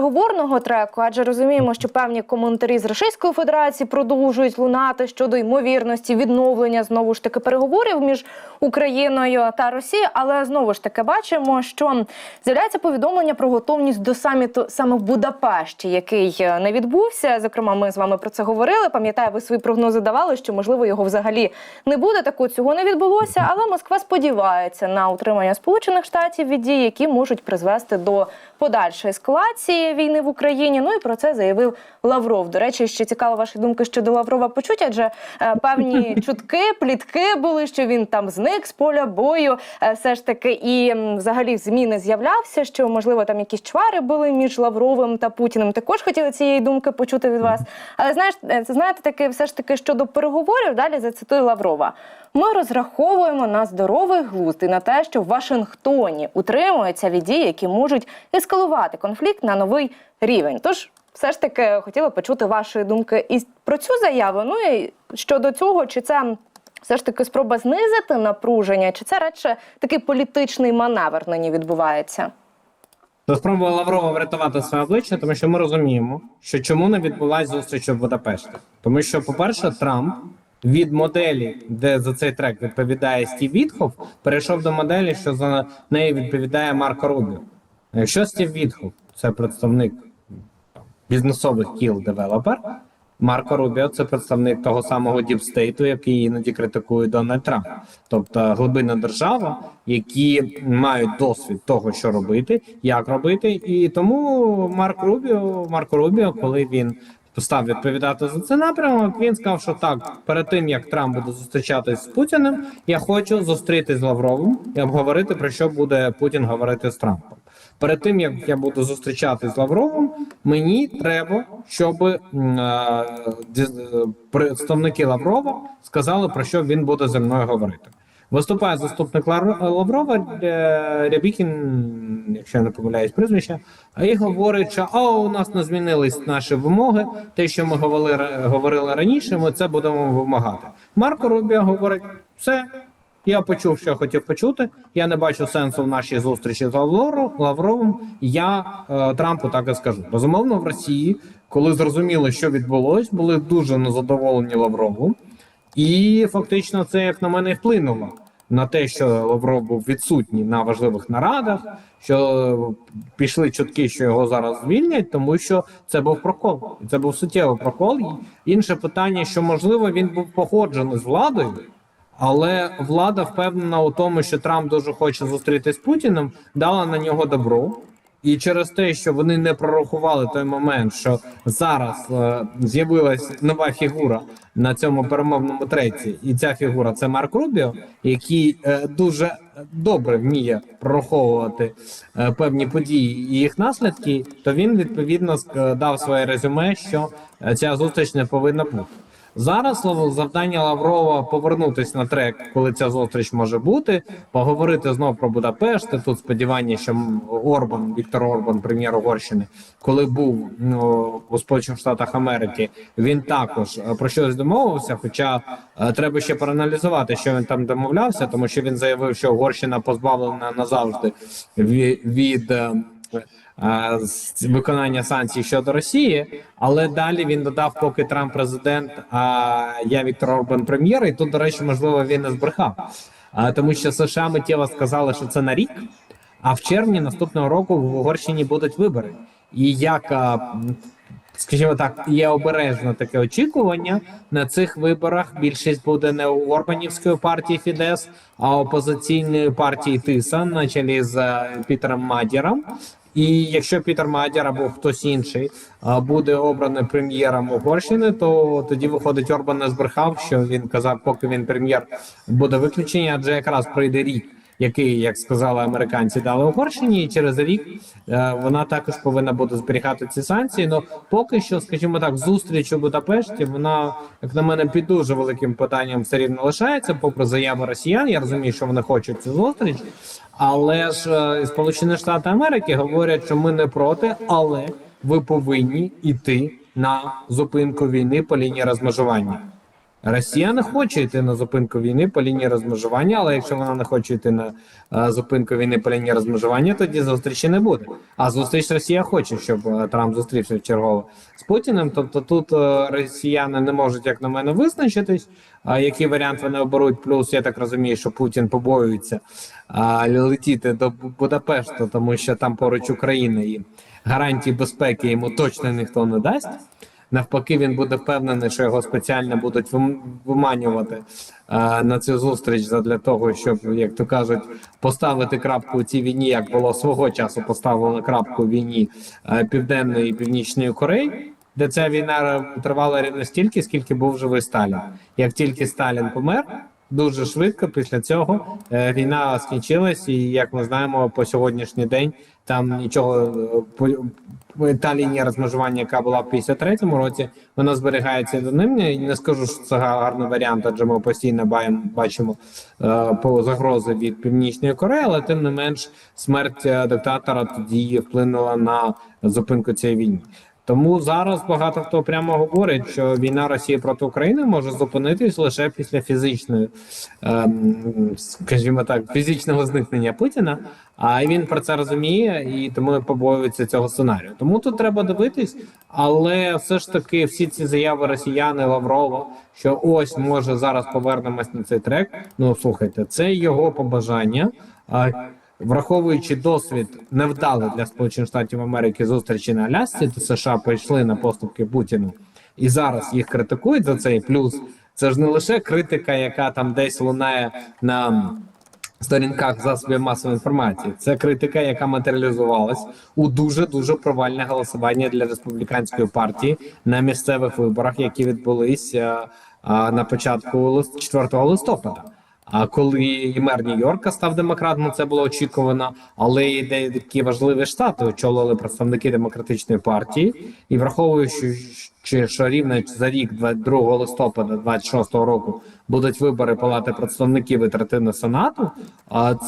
переговорного треку, адже розуміємо, що певні коментарі з Російської Федерації продовжують лунати щодо ймовірності відновлення знову ж таки переговорів між Україною та Росією. Але знову ж таки бачимо, що з'являється повідомлення про готовність до саміту саме в Будапешті, який е, не відбувся. Зокрема, ми з вами про це говорили. Пам'ятаю, ви свої прогнози давали, що можливо його взагалі не буде. Так от цього не відбулося. Але Москва сподівається на утримання Сполучених Штатів від дій, які можуть призвести до подальшої ескалації війни в Україні. Ну і про це заявив Лавров. До речі, ще цікава ваша думка щодо Лаврова почуть, адже е, певні чутки, плітки були, що він там зник з поля бою. Е, все ж таки, і взагалі в ЗМІ не з'являвся, що можливо там якісь чвари були між Лавровим та Путіним. Також хотіли цієї думки почути від вас. Але знаєш, е, знаєте, таки, все ж таки щодо переговорів, далі зацитую Лаврова. Ми розраховуємо на здоровий глузд і на те, що в Вашингтоні утримуються від дій, які можуть ескалувати конфлікт на новий рівень. Тож, все ж таки, хотіла почути ваші думки і про цю заяву. Ну і щодо цього, чи це все ж таки спроба знизити напруження, чи це радше такий політичний маневр нині відбувається? Спроба Лаврова врятувати своє обличчя, тому що ми розуміємо, що чому не відбулася зустріч у Будапешті. Тому що, по-перше, Трамп від моделі, де за цей трек відповідає Стів Вітхоф, перейшов до моделі, що за неї відповідає Марко Рубіо. Якщо Стів Вітхоф це представник бізнесових кіл девелопер, Марко Рубіо це представник того самого діпстейту, який іноді критикує Дональд Трамп, тобто глибинна держава, які мають досвід того, що робити, як робити, і тому Марк Рубіо, Марко Рубіо, коли він став відповідати за цей напрямок, він сказав, що так, перед тим як Трамп буде зустрічатись з Путіним, я хочу зустрітись з Лавровим і обговорити про що буде Путін говорити з Трампом. Перед тим як я буду зустрічатись з Лавровим, мені треба, щоб е, представники Лаврова сказали про що він буде зі мною говорити. Виступає заступник Лаврова е, Рябікін, якщо я не помиляюсь прізвище, і говорить, що а у нас не змінились наші вимоги. Те, що ми говорили говорили раніше, ми це будемо вимагати. Марко Рубіо говорить, все. Я почув, що хотів почути. Я не бачу сенсу в нашій зустрічі з Лавро- Лавровим. Я е, Трампу так і скажу. Безумовно, в Росії, коли зрозуміли, що відбулось, були дуже незадоволені Лавровим, і фактично це, як на мене, вплинуло на те, що Лавров був відсутній на важливих нарадах, що пішли чутки, що його зараз звільнять, тому що це був прокол. Це був суттєвий прокол. Інше питання, що можливо він був погоджений з владою. Але влада впевнена у тому, що Трамп дуже хоче зустрітися з Путіним, дала на нього добро. І через те, що вони не прорахували той момент, що зараз е, з'явилась нова фігура на цьому перемовному треці, і ця фігура це Марк Рубіо, який е, дуже добре вміє прораховувати е, певні події і їх наслідки, то він відповідно дав своє резюме, що е, ця зустріч не повинна бути. Зараз завдання Лаврова повернутись на трек, коли ця зустріч може бути, поговорити знов про Будапешт. Тут сподівання, що Орбан, Віктор Орбан, прем'єр Угорщини, коли був ну, у Сполучених Штатах Америки, він також е, про щось домовився. Хоча е, треба ще проаналізувати, що він там домовлявся, тому що він заявив, що Угорщина позбавлена назавжди від. від е, виконання санкцій щодо Росії, але далі він додав, поки Трамп президент, а я Віктор Орбан прем'єр. І тут, до речі, можливо, він не збрехав, тому що США миттєво сказали, що це на рік. А в червні наступного року в Угорщині будуть вибори. І як скажімо так, є обережне таке очікування на цих виборах. Більшість буде не у Орбанівської партії Фідес, а опозиційної партії Тиса на чолі з е, Пітером Мадіром. І якщо Пітер Мадяр або хтось інший буде обраний прем'єром Угорщини, то тоді виходить Орбан не збрехав, що він казав, поки він прем'єр буде виключення, адже якраз пройде рік, який, як сказали американці, дали Угорщині, і через рік е, вона також повинна буде зберігати ці санкції. Ну поки що, скажімо так, зустріч у Будапешті, вона, як на мене, під дуже великим питанням все рівно лишається, попри заяви росіян. Я розумію, що вони хочуть цю зустріч. Але ж е, Сполучені Штати Америки говорять, що ми не проти, але ви повинні йти на зупинку війни по лінії розмежування. Росія не хоче йти на зупинку війни по лінії розмежування, але якщо вона не хоче йти на е, зупинку війни по лінії розмежування, тоді зустрічі не буде. А зустріч Росія хоче, щоб е, Трамп зустрівся вчергово з Путіним. Тобто тут е, росіяни не можуть, як на мене, визначитись, який варіант вони оберуть. Плюс я так розумію, що Путін побоюється летіти до Бу- Будапешту, тому що там поруч Україна і гарантії безпеки йому точно ніхто не дасть. Навпаки, він буде впевнений, що його спеціально будуть вим- виманювати е, на цю зустріч для того, щоб, як то кажуть, поставити крапку у цій війні, як було свого часу поставили крапку війні е, Південної і Північної Кореї, де ця війна тривала рівно стільки, скільки був живий Сталін. Як тільки Сталін помер, дуже швидко після цього е, війна скінчилась, і як ми знаємо, по сьогоднішній день там нічого е, та лінія розмежування, яка була в 53-му році, вона зберігається до ним. Я не скажу, що це гарний варіант, адже ми постійно бачимо е, по загрози від північної Кореї, але тим не менш смерть е, диктатора тоді вплинула на зупинку цієї війни. Тому зараз багато хто прямо говорить, що війна Росії проти України може зупинитись лише після фізичної, ем, скажімо так, фізичного зникнення Путіна. А він про це розуміє і тому побоюється цього сценарію. Тому тут треба дивитись, але все ж таки всі ці заяви росіяни Лаврова, що ось може зараз повернемось на цей трек. Ну слухайте, це його побажання. А Враховуючи досвід невдалий для Сполучених Штатів Америки зустрічі на Алясці, то США прийшли на поступки Путіну і зараз їх критикують за цей плюс. Це ж не лише критика, яка там десь лунає на сторінках засобів масової інформації. Це критика, яка матеріалізувалась у дуже дуже провальне голосування для республіканської партії на місцевих виборах, які відбулись а, на початку лист- 4 листопада. А коли і мер Нью-Йорка став демократом, це було очікувано. Але і деякі важливі штати очолили представники демократичної партії, і враховуючи, що, рівно за рік, 22 листопада 26 року, будуть вибори палати представників і третини сенату.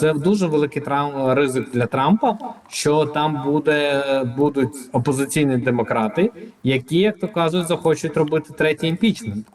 Це дуже великий трам ризик для Трампа, що там буде будуть опозиційні демократи, які, як то кажуть, захочуть робити третій імпічмент.